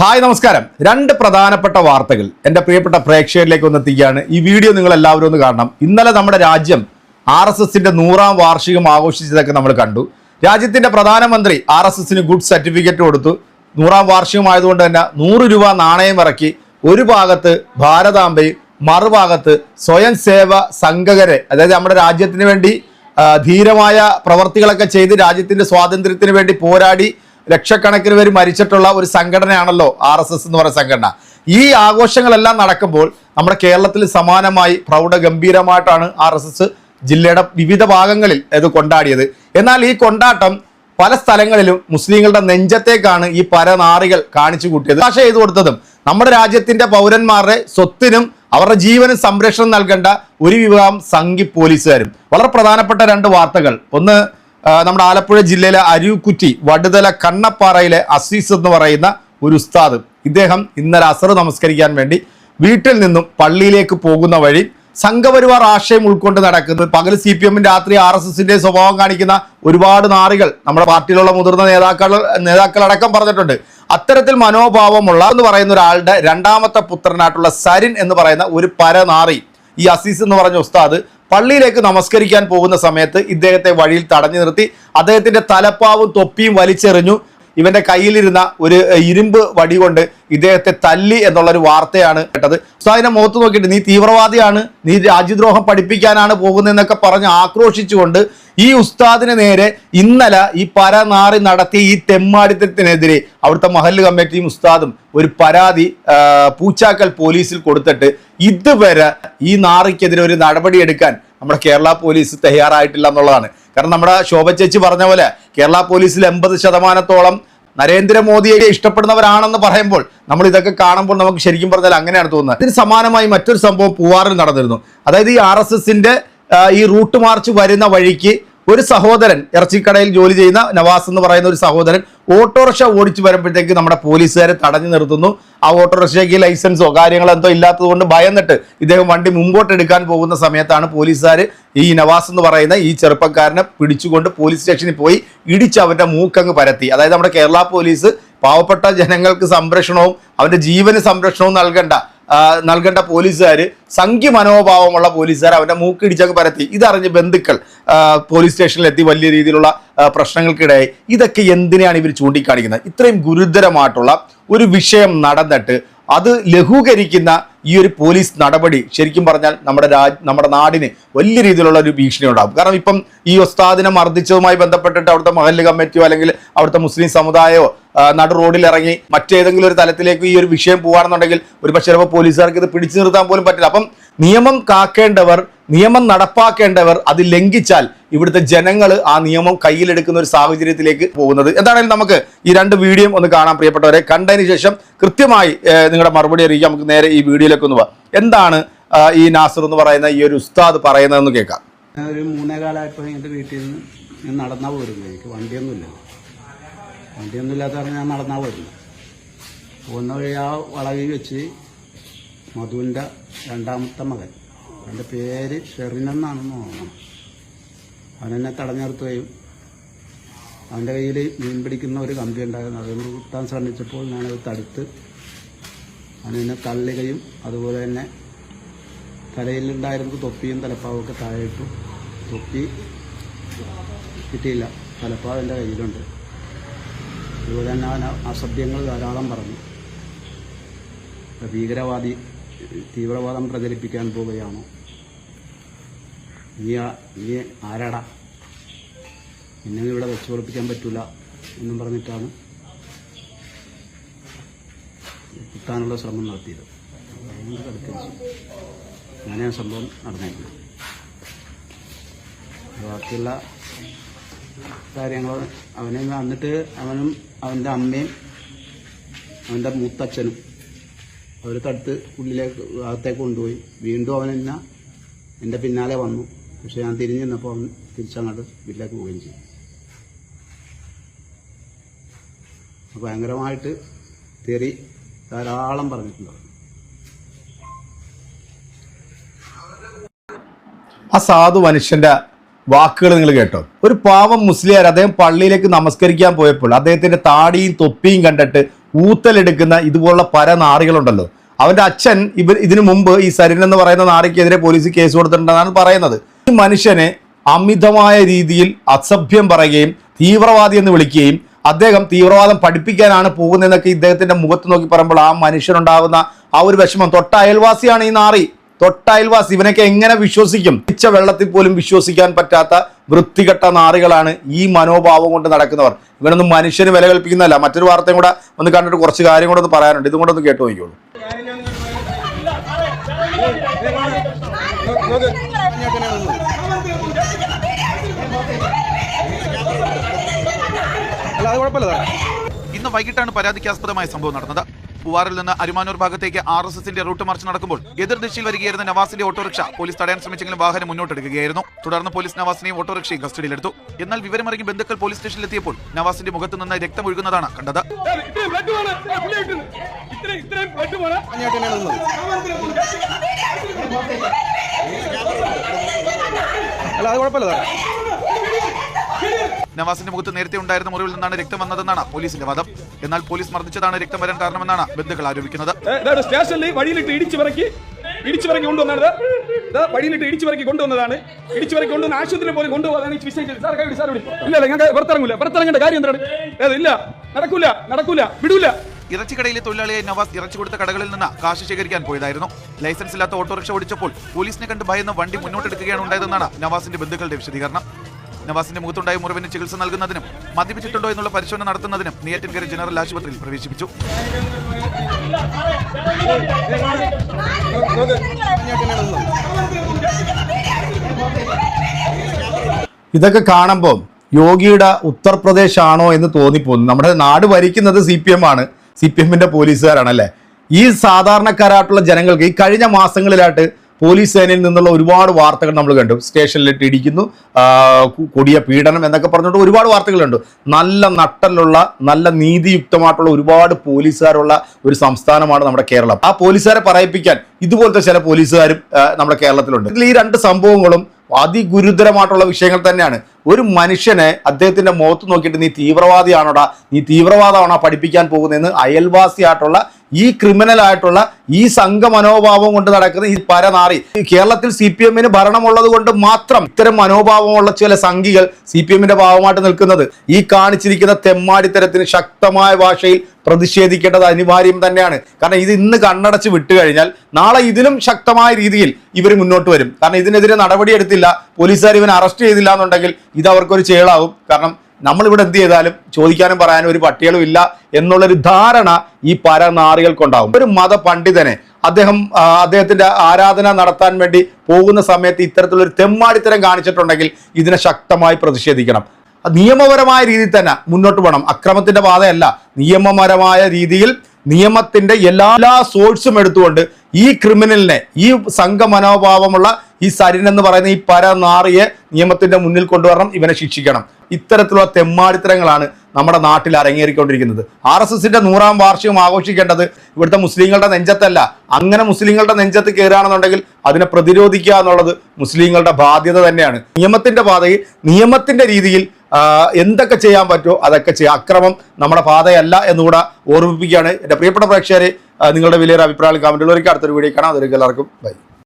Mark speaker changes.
Speaker 1: Hi നമസ്കാരം. രണ്ട് പ്രധാനപ്പെട്ട വാർത്തകൾ എന്റെ പ്രിയപ്പെട്ട പ്രേക്ഷകരിലേക്ക് ഒന്ന് എത്തിക്കുകയാണ്. ഈ വീഡിയോ നിങ്ങൾ എല്ലാവരും ഒന്ന് കാണണം. ഇന്നലെ നമ്മുടെ രാജ്യം ആർ എസ് എസിന്റെ നൂറാം വാർഷികം ആഘോഷിച്ചതൊക്കെ നമ്മൾ കണ്ടു. രാജ്യത്തിന്റെ പ്രധാനമന്ത്രി ആർ എസ് എസിന് ഗുഡ് സർട്ടിഫിക്കറ്റ് കൊടുത്തു. നൂറാം വാർഷികമായതുകൊണ്ട് തന്നെ നൂറ് രൂപ നാണയം ഇറക്കി ഒരു ഭാഗത്ത് ഭാരതാംബയും മറുഭാഗത്ത് സ്വയം സേവ സംഘകരെ അതായത് നമ്മുടെ രാജ്യത്തിന് വേണ്ടി ധീരമായ പ്രവർത്തികളൊക്കെ ചെയ്ത് രാജ്യത്തിന്റെ സ്വാതന്ത്ര്യത്തിന് വേണ്ടി പോരാടി ലക്ഷക്കണക്കിന് പേര് മരിച്ചിട്ടുള്ള ഒരു സംഘടനയാണല്ലോ ആർ എസ് എസ് എന്ന് പറയുന്ന സംഘടന. ഈ ആഘോഷങ്ങളെല്ലാം നടക്കുമ്പോൾ നമ്മുടെ കേരളത്തിൽ സമാനമായി പ്രൗഢഗംഭീരമായിട്ടാണ് ആർ എസ് എസ് ജില്ലയുടെ വിവിധ ഭാഗങ്ങളിൽ ഇത് കൊണ്ടാടിയത്. എന്നാൽ ഈ കൊണ്ടാട്ടം പല സ്ഥലങ്ങളിലും മുസ്ലിങ്ങളുടെ നെഞ്ചത്തേക്കാണ് ഈ പരനാറികൾ കാണിച്ചു കൂട്ടിയത്. ഭാഷ ചെയ്തു കൊടുത്തതും നമ്മുടെ രാജ്യത്തിന്റെ പൗരന്മാരുടെ സ്വത്തിനും അവരുടെ ജീവനും സംരക്ഷണം നൽകേണ്ട ഒരു വിഭാഗം സംഘി പോലീസുകാരും. വളരെ പ്രധാനപ്പെട്ട രണ്ട് വാർത്തകൾ. ഒന്ന് നമ്മുടെ ആലപ്പുഴ ജില്ലയിലെ അരിക്കുറ്റി വടുതല കണ്ണപ്പാറയിലെ അസീസ് എന്ന് പറയുന്ന ഒരു ഉസ്താദ്. ഇദ്ദേഹം ഇന്നലെ അസർ നമസ്കരിക്കാൻ വേണ്ടി വീട്ടിൽ നിന്നും പള്ളിയിലേക്ക് പോകുന്ന വഴി സംഘപരിവാർ ആശയം ഉൾക്കൊണ്ട് നടക്കുന്നത്. പകൽ സി പി എമ്മിന്റെ രാത്രി ആർ എസ് എസിന്റെ സ്വഭാവം കാണിക്കുന്ന ഒരുപാട് നാറികൾ നമ്മുടെ പാർട്ടിയിലുള്ള മുതിർന്ന നേതാക്കൾ നേതാക്കളടക്കം പറഞ്ഞിട്ടുണ്ട്. അത്തരത്തിൽ മനോഭാവമുള്ള എന്ന് പറയുന്ന ഒരാളുടെ രണ്ടാമത്തെ പുത്രനായിട്ടുള്ള സരിൻ എന്ന് പറയുന്ന ഒരു പരനാറി. ഈ അസീസ് എന്ന് പറഞ്ഞ ഉസ്താദ് പള്ളിയിലേക്ക് നമസ്കരിക്കാൻ പോകുന്ന സമയത്ത് ഇദ്ദേഹത്തെ വഴിയിൽ തടഞ്ഞു നിർത്തി അദ്ദേഹത്തിന്റെ തലപ്പാവും തൊപ്പിയും വലിച്ചെറിഞ്ഞു. ഇവന്റെ കയ്യിലിരുന്ന ഒരു ഇരുമ്പ് വടി കൊണ്ട് ഇദ്ദേഹത്തെ തല്ലി എന്നുള്ളൊരു വാർത്തയാണ് കേട്ടത്. ഉസ്താദിനെ മുഖത്ത് നോക്കിയിട്ട് നീ തീവ്രവാദിയാണ് നീ രാജ്യദ്രോഹം പഠിപ്പിക്കാനാണ് പോകുന്നതെന്നൊക്കെ പറഞ്ഞ് ആക്രോശിച്ചുകൊണ്ട് ഈ ഉസ്താദിന് നേരെ ഇന്നലെ ഈ പരനാറി നടത്തിയ ഈ തെമ്മാടിത്തത്തിനെതിരെ അവിടുത്തെ മഹല്ല് കമ്മിറ്റിയും ഉസ്താദും ഒരു പരാതി പൂച്ചാക്കൽ പോലീസിൽ കൊടുത്തിട്ട് ഇതുവരെ ഈ നാറിക്കെതിരെ ഒരു നടപടി എടുക്കാൻ നമ്മുടെ കേരള പോലീസ് തയ്യാറായിട്ടില്ല എന്നുള്ളതാണ്. കാരണം നമ്മുടെ ശോഭ ചേച്ചി പറഞ്ഞ പോലെ കേരള പോലീസിൽ എൺപത് ശതമാനത്തോളം നരേന്ദ്രമോദിയെ ഇഷ്ടപ്പെടുന്നവരാണെന്ന് പറയുമ്പോൾ നമ്മൾ ഇതൊക്കെ കാണുമ്പോൾ നമുക്ക് ശരിക്കും പറഞ്ഞാൽ അങ്ങനെയാണ് തോന്നുന്നത്. ഇതിന് സമാനമായി മറ്റൊരു സംഭവം പൂവാറിൽ നടന്നിരുന്നു. അതായത് ഈ ആർ എസ് എസിന്റെ ഈ റൂട്ട് മാർച്ച് വരുന്ന വഴിക്ക് ഒരു സഹോദരൻ ഇറച്ചിക്കടയിൽ ജോലി ചെയ്യുന്ന നവാസ് എന്ന് പറയുന്ന ഒരു സഹോദരൻ ഓട്ടോറിക്ഷ ഓടിച്ചു വരുമ്പോഴത്തേക്ക് നമ്മുടെ പോലീസുകാരെ തടഞ്ഞു നിർത്തുന്നു. ആ ഓട്ടോറിക്ഷയ്ക്ക് ലൈസൻസോ കാര്യങ്ങളോ എന്തോ ഇല്ലാത്തതുകൊണ്ട് ഭയന്നിട്ട് ഇദ്ദേഹം വണ്ടി മുമ്പോട്ട് എടുക്കാൻ പോകുന്ന സമയത്താണ് പോലീസുകാർ ഈ നവാസ് എന്ന് പറയുന്ന ഈ ചെറുപ്പക്കാരനെ പിടിച്ചുകൊണ്ട് പോലീസ് സ്റ്റേഷനിൽ പോയി ഇടിച്ച് അവന്റെ മൂക്കങ്ങ് പരത്തി. അതായത് നമ്മുടെ കേരള പോലീസ് പാവപ്പെട്ട ജനങ്ങൾക്ക് സംരക്ഷണവും അവന്റെ ജീവന് സംരക്ഷണവും നൽകേണ്ട നൽകേണ്ട പോലീസുകാർ സംഖ്യ മനോഭാവമുള്ള പോലീസുകാർ അവന്റെ മൂക്കിടിച്ചൊക്കെ പരത്തി. ഇതറിഞ്ഞ് ബന്ധുക്കൾ പോലീസ് സ്റ്റേഷനിലെത്തി വലിയ രീതിയിലുള്ള പ്രശ്നങ്ങൾക്കിടയായി. ഇതൊക്കെ എന്തിനാണ് ഇവർ ചൂണ്ടിക്കാണിക്കുന്നത്? ഇത്രയും ഗുരുതരമായിട്ടുള്ള ഒരു വിഷയം നടന്നിട്ട് അത് ലഘൂകരിക്കുന്ന ഈ ഒരു പോലീസ് നടപടി ശരിക്കും പറഞ്ഞാൽ നമ്മുടെ രാജ് നമ്മുടെ നാടിന് വലിയ രീതിയിലുള്ള ഒരു ഭീഷണി ഉണ്ടാകും കാരണം ഇപ്പം ഈ ഒസ്താദിനെ മർദ്ദിച്ചതുമായി ബന്ധപ്പെട്ടിട്ട് അവിടുത്തെ മഹല്ല് കമ്മിറ്റിയോ അല്ലെങ്കിൽ അവിടുത്തെ മുസ്ലിം സമുദായമോ നടു റോഡിൽ ഇറങ്ങി മറ്റേതെങ്കിലും ഒരു തലത്തിലേക്ക് ഈ ഒരു വിഷയം പോവാണെന്നുണ്ടെങ്കിൽ ഒരു പക്ഷേ ചിലപ്പോൾ പോലീസുകാർക്ക് ഇത് പിടിച്ചു നിർത്താൻ പോലും പറ്റില്ല. അപ്പം നിയമം കാക്കേണ്ടവർ നിയമം നടപ്പാക്കേണ്ടവർ അത് ലംഘിച്ചാൽ ഇവിടുത്തെ ജനങ്ങൾ ആ നിയമം കയ്യിലെടുക്കുന്ന ഒരു സാഹചര്യത്തിലേക്ക് പോകുന്നത്. എന്താണെങ്കിലും നമുക്ക് ഈ രണ്ട് വീഡിയോ ഒന്ന് കാണാൻ പ്രിയപ്പെട്ടവരെ. കണ്ടതിന് ശേഷം കൃത്യമായി നിങ്ങളുടെ മറുപടി അറിയിക്കാം നമുക്ക് നേരെ ഈ വീഡിയോയിലേക്ക് ഒന്ന് പോവാം. എന്താണ് ഈ നാസർ എന്ന് പറയുന്ന ഈ ഒരു ഉസ്താദ് പറയുന്നതെന്ന് കേൾക്കാം.
Speaker 2: ഒരു മൂന്നേ കാലമായപ്പോൾ എന്റെ വീട്ടിൽ നിന്ന് ഞാൻ നടന്നാ പോരുന്നത്. എനിക്ക് വണ്ടിയൊന്നുമില്ല. വണ്ടിയൊന്നും ഇല്ലാത്ത പറഞ്ഞാൽ ഞാൻ നടന്നാ പോയിരുന്നു പോകുന്ന വഴി ആ വളവിൽ വെച്ച് മധുവിന്റെ രണ്ടാമത്തെ മകൻ അവന്റെ പേര് ഷെറിനെന്നാണെന്ന് തോന്നണം അവനെന്നെ തടഞ്ഞു നിർത്തുകയും അവന്റെ കയ്യിൽ മീൻ പിടിക്കുന്ന ഒരു കമ്പി ഉണ്ടായിരുന്നു. അത് കിട്ടാൻ ശ്രമിച്ചപ്പോൾ ഞാനത് തടുത്ത് അവനെന്നെ തള്ളുകയും അതുപോലെ തന്നെ തലയിലുണ്ടായിരുന്ന തൊപ്പിയും തലപ്പാവും ഒക്കെ താഴെ ഇട്ടു. തൊപ്പി കിട്ടിയില്ല. തലപ്പാവ് എന്റെ കയ്യിലുണ്ട്. അതുപോലെ തന്നെ അവൻ അസഭ്യങ്ങൾ ധാരാളം പറഞ്ഞു. ഭീകരവാദി തീവ്രവാദം പ്രചരിപ്പിക്കാൻ പോവുകയാണോ. നീ നീ ആരാടാ? നിന്നെ ഇവിടെ വെച്ച് ഉറപ്പിക്കാൻ പറ്റൂല എന്നും പറഞ്ഞിട്ടാണ് കുത്താനുള്ള ശ്രമം നടത്തിയത്. അങ്ങനെ സംഭവം നടന്നിട്ടുണ്ട് ബാക്കിയുള്ള കാര്യങ്ങൾ അവനെ വന്നിട്ട് അവനും അവന്റെ അമ്മയും അവന്റെ മൂത്തച്ഛനും അവർ തടുത്ത് ഉള്ളിലേക്ക് അകത്തേക്ക് കൊണ്ടുപോയി. വീണ്ടും അവൻ എന്നെ എന്റെ പിന്നാലെ വന്നു. പക്ഷെ ഞാൻ തിരിഞ്ഞു നിന്നപ്പോൾ അവൻ തിരിച്ചങ്ങോട്ട് വീട്ടിലേക്ക് പോവുകയും അപ്പോൾ ഭയങ്കരമായിട്ട് തെറി ധാരാളം പറഞ്ഞിട്ടുണ്ടാവും
Speaker 1: ആ സാധു മനുഷ്യന്റെ വാക്കുകൾ നിങ്ങൾ കേട്ടോ. ഒരു പാവം മുസ്ലിയാർ അദ്ദേഹം പള്ളിയിലേക്ക് നമസ്കരിക്കാൻ പോയപ്പോൾ അദ്ദേഹത്തിന്റെ താടിയും തൊപ്പിയും കണ്ടിട്ട് ഊത്തലെടുക്കുന്ന ഇതുപോലുള്ള പല നാറികളുണ്ടല്ലോ. അവന്റെ അച്ഛൻ ഇവർ ഇതിനു മുമ്പ് ഈ സരിൻ എന്ന് പറയുന്ന നാറിക്കെതിരെ പോലീസ് കേസ് കൊടുത്തിട്ടുണ്ടെന്നാണ് പറയുന്നത്. ഈ മനുഷ്യനെ അമിതമായ രീതിയിൽ അസഭ്യം പറയുകയും തീവ്രവാദി എന്ന് വിളിക്കുകയും അദ്ദേഹം തീവ്രവാദം പഠിപ്പിക്കാനാണ് പോകുന്നതെന്നൊക്കെ ഇദ്ദേഹത്തിന്റെ മുഖത്ത് നോക്കി പറയുമ്പോൾ ആ മനുഷ്യനുണ്ടാകുന്ന ആ ഒരു വിഷമം. തൊട്ട അയൽവാസിയാണ് ഈ നാറി. തൊട്ട അയൽവാസി ഇവനൊക്കെ എങ്ങനെ വിശ്വസിക്കും? പിച്ച വെള്ളത്തിൽ പോലും വിശ്വസിക്കാൻ പറ്റാത്ത വൃത്തികെട്ട നാറികളാണ് ഈ മനോഭാവം കൊണ്ട് നടക്കുന്നവർ. ഇവനൊന്നും മനുഷ്യന് വില കൽപ്പിക്കുന്നതല്ല. മറ്റൊരു വാർത്തയും കൂടെ ഒന്ന് കണ്ടിട്ട് കുറച്ച് കാര്യം കൂടെ ഒന്ന് പറയാനുണ്ട്. ഇതും കൂടെ ഒന്ന് കേട്ടു
Speaker 3: സാറേ
Speaker 4: ഇന്ന് വൈകിട്ടാണ് പരാതിക്കാസ്പദമായ സംഭവം നടന്നത്. പൂവാറിൽ നിന്ന് അരുമാനൂർ ഭാഗത്തേക്ക് ആർ എസ് എസിന്റെ റൂട്ട് മാർച്ച് നടക്കുമ്പോൾ എതിർദിശയിൽ വരികയായിരുന്ന നവാസിന്റെ ഓട്ടോറിക്ഷ പോലീസ് തടയാൻ ശ്രമിച്ചെങ്കിലും വാഹനം മുന്നോട്ടെടുക്കുകയായിരുന്നു. തുടർന്ന് പോലീസ് നവാസിനെയും ഓട്ടോറിക്ഷയും കസ്റ്റഡിയിലെടുത്തു. എന്നാൽ വിവരമറിഞ്ഞ് ബന്ധുക്കൾ പോലീസ് സ്റ്റേഷനിലെത്തിയപ്പോൾ നവാസിന്റെ മുഖത്ത് നിന്ന് രക്തം ഒഴുകുന്നതാണ് കണ്ടത്.
Speaker 3: അല്ല അത് കുഴപ്പമില്ല
Speaker 4: നവാസിന്റെ മുഖത്ത് നേരത്തെ ഉണ്ടായിരുന്ന മുറിവിൽ നിന്നാണ് രക്തം വന്നതെന്നാണ് പോലീസിന്റെ വാദം. എന്നാൽ പോലീസ് മർദ്ദിച്ചതാണ് രക്തം വരാൻ കാരണമെന്നാണ് ബന്ധുക്കൾ ആരോപിക്കുന്നത്.
Speaker 5: സ്റ്റേഷനിൽ വഴിയിലിട്ട് ഇടിച്ചു പറക്കി ഇടിച്ചു പറക്കി കൊണ്ടുവന്നത് ഇതാ. വഴിയിലിട്ട് ഇടിച്ചു പറക്കി കൊണ്ടുവന്നതാണ്. ഇടിച്ചു പറക്കി കൊണ്ടുവന്ന് ആശുപത്രിയിൽ പോലും കൊണ്ടുപോകാനാണ് ഈ വിഷയം ചെയ്തത് സാർ കൈ വിടി സാർ വിടി ഇല്ല ഇല്ല ഞങ്ങൾക്ക് പുറത്തിറങ്ങൂല. പുറത്തിറങ്ങേണ്ട കാര്യം എന്താണ്? ഇല്ല നടക്കൂല നടക്കൂല വിടൂല.
Speaker 4: ഇറച്ചിക്കടയിലെ തൊഴിലാളിയായ നവാസ് ഇറച്ചി കൊടുത്ത കടകളിൽ നിന്ന് കാശ് ശേഖരിക്കാൻ പോയതായിരുന്നു. ലൈസൻസ് ഇല്ലാത്ത ഓട്ടോറിക്ഷ ഓടിച്ചപ്പോൾ പോലീസിനെ കണ്ട് ഭയന്ന് വണ്ടി മുന്നോട്ടെടുക്കുകയാണ് ഉണ്ടായതെന്നാണ് നവാസിന്റെ ബന്ധുക്കളുടെ വിശദീകരണം. നവാസിന്റെ മുഖത്തുണ്ടായ മുറിവിന് ചികിത്സ നൽകുന്നതിനും മദ്യപിച്ചിട്ടുണ്ടോ എന്നുള്ള പരിശോധന നടത്തുന്നതിനും നെയ്യാറ്റിൻകര ജനറൽ ആശുപത്രിയിൽ പ്രവേശിപ്പിച്ചു.
Speaker 1: ഇതൊക്കെ കാണുമ്പോൾ യോഗിയുടെ ഉത്തർപ്രദേശ് ആണോ എന്ന് തോന്നിപ്പോകുന്നു നമ്മുടെ നാട് ഭരിക്കുന്നത് സി പി എം ആണ്. സി പി എമ്മിന്റെ പോലീസുകാരാണ് അല്ലേ ഈ സാധാരണക്കാരായിട്ടുള്ള ജനങ്ങൾക്ക് ഈ കഴിഞ്ഞ മാസങ്ങളിലായിട്ട് പോലീസ് സേനയിൽ നിന്നുള്ള ഒരുപാട് വാർത്തകൾ നമ്മൾ കണ്ടു. സ്റ്റേഷനിലിട്ട് ഇടിക്കുന്നു കൊടിയ പീഡനം എന്നൊക്കെ പറഞ്ഞുകൊണ്ട് ഒരുപാട് വാർത്തകളുണ്ട്. നല്ല നട്ടലുള്ള നല്ല നീതിയുക്തമായിട്ടുള്ള ഒരുപാട് പോലീസുകാരുള്ള ഒരു സംസ്ഥാനമാണ് നമ്മുടെ കേരളം. ആ പോലീസുകാരെ പറയിപ്പിക്കാൻ ഇതുപോലത്തെ ചില പോലീസുകാരും നമ്മുടെ കേരളത്തിലുണ്ട്. ഇതിൽ ഈ രണ്ട് സംഭവങ്ങളും അതിഗുരുതരമായിട്ടുള്ള വിഷയങ്ങൾ തന്നെയാണ്. ഒരു മനുഷ്യനെ അദ്ദേഹത്തിന്റെ മുഖത്ത് നോക്കിയിട്ട് നീ തീവ്രവാദിയാണോടാ? നീ തീവ്രവാദമാണോ പഠിപ്പിക്കാൻ പോകുന്നതെന്ന് അയൽവാസിയായിട്ടുള്ള ഈ ക്രിമിനൽ ആയിട്ടുള്ള ഈ സംഘ മനോഭാവം കൊണ്ട് നടക്കുന്ന ഈ പരനാറി. കേരളത്തിൽ സി പി എമ്മിന് ഭരണമുള്ളത് കൊണ്ട് മാത്രം ഇത്തരം മനോഭാവമുള്ള ചില സംഘികൾ സി പി എമ്മിന്റെ ഭാഗമായിട്ട് നിൽക്കുന്നത്. ഈ കാണിച്ചിരിക്കുന്ന തെമ്മാടിത്തരത്തിന് ശക്തമായ ഭാഷയിൽ പ്രതിഷേധിക്കേണ്ടത് അനിവാര്യം തന്നെയാണ്. കാരണം ഇത് ഇന്ന് കണ്ണടച്ച് വിട്ടു കഴിഞ്ഞാൽ നാളെ ഇതിലും ശക്തമായ രീതിയിൽ ഇവർ മുന്നോട്ട് വരും. കാരണം ഇതിനെതിരെ നടപടിയെടുത്തില്ല. പോലീസുകാർ ഇവനെ അറസ്റ്റ് ചെയ്തില്ല എന്നുണ്ടെങ്കിൽ ഇത് അവർക്കൊരു ചേളാവും. കാരണം നമ്മളിവിടെ എന്ത് ചെയ്താലും ചോദിക്കാനും പറയാനും ഒരു പട്ടികളും ഇല്ല എന്നുള്ളൊരു ധാരണ ഈ പരനാറികൾക്കുണ്ടാകും. ഒരു മത പണ്ഡിതനെ അദ്ദേഹം അദ്ദേഹത്തിന്റെ ആരാധന നടത്താൻ വേണ്ടി പോകുന്ന സമയത്ത് ഇത്തരത്തിലൊരു തെമ്മാടിത്തരം കാണിച്ചിട്ടുണ്ടെങ്കിൽ ഇതിനെ ശക്തമായി പ്രതിഷേധിക്കണം. നിയമപരമായ രീതിയിൽ തന്നെ മുന്നോട്ട് പോകണം. അക്രമത്തിന്റെ പാതയല്ല. നിയമപരമായ രീതിയിൽ നിയമത്തിന്റെ എല്ലാ സോഴ്സും എടുത്തുകൊണ്ട് ഈ ക്രിമിനലിനെ ഈ സംഘ മനോഭാവമുള്ള ഈ സരിൻ എന്ന് പറയുന്ന ഈ പരനാറിയെ നിയമത്തിന്റെ മുന്നിൽ കൊണ്ടുവരണം ഇവനെ ശിക്ഷിക്കണം. ഇത്തരത്തിലുള്ള തെമ്മാടിത്തരങ്ങളാണ് നമ്മുടെ നാട്ടിൽ അരങ്ങേറിക്കൊണ്ടിരിക്കുന്നത്. ആർ എസ് എസിന്റെ നൂറാം വാർഷികം ആഘോഷിക്കേണ്ടത് ഇവിടുത്തെ മുസ്ലിങ്ങളുടെ നെഞ്ചത്തല്ല. അങ്ങനെ മുസ്ലിങ്ങളുടെ നെഞ്ചത്ത് കയറുകയാണെന്നുണ്ടെങ്കിൽ അതിനെ പ്രതിരോധിക്കുക എന്നുള്ളത് മുസ്ലിങ്ങളുടെ ബാധ്യത തന്നെയാണ്. നിയമത്തിന്റെ പാതയിൽ നിയമത്തിന്റെ രീതിയിൽ എന്തൊക്കെ ചെയ്യാൻ പറ്റുമോ അതൊക്കെ ചെയ്യാം. അക്രമം നമ്മുടെ പാതയല്ല എന്നുകൂടെ ഓർമ്മിപ്പിക്കുകയാണ്. എന്റെ പ്രിയപ്പെട്ട പ്രേക്ഷകരെ നിങ്ങളുടെ വലിയൊരു അഭിപ്രായം കമന്റുള്ളവർക്ക് അടുത്തൊരു വീഡിയോ കാണാം. അതൊരു എല്ലാവർക്കും ബൈ.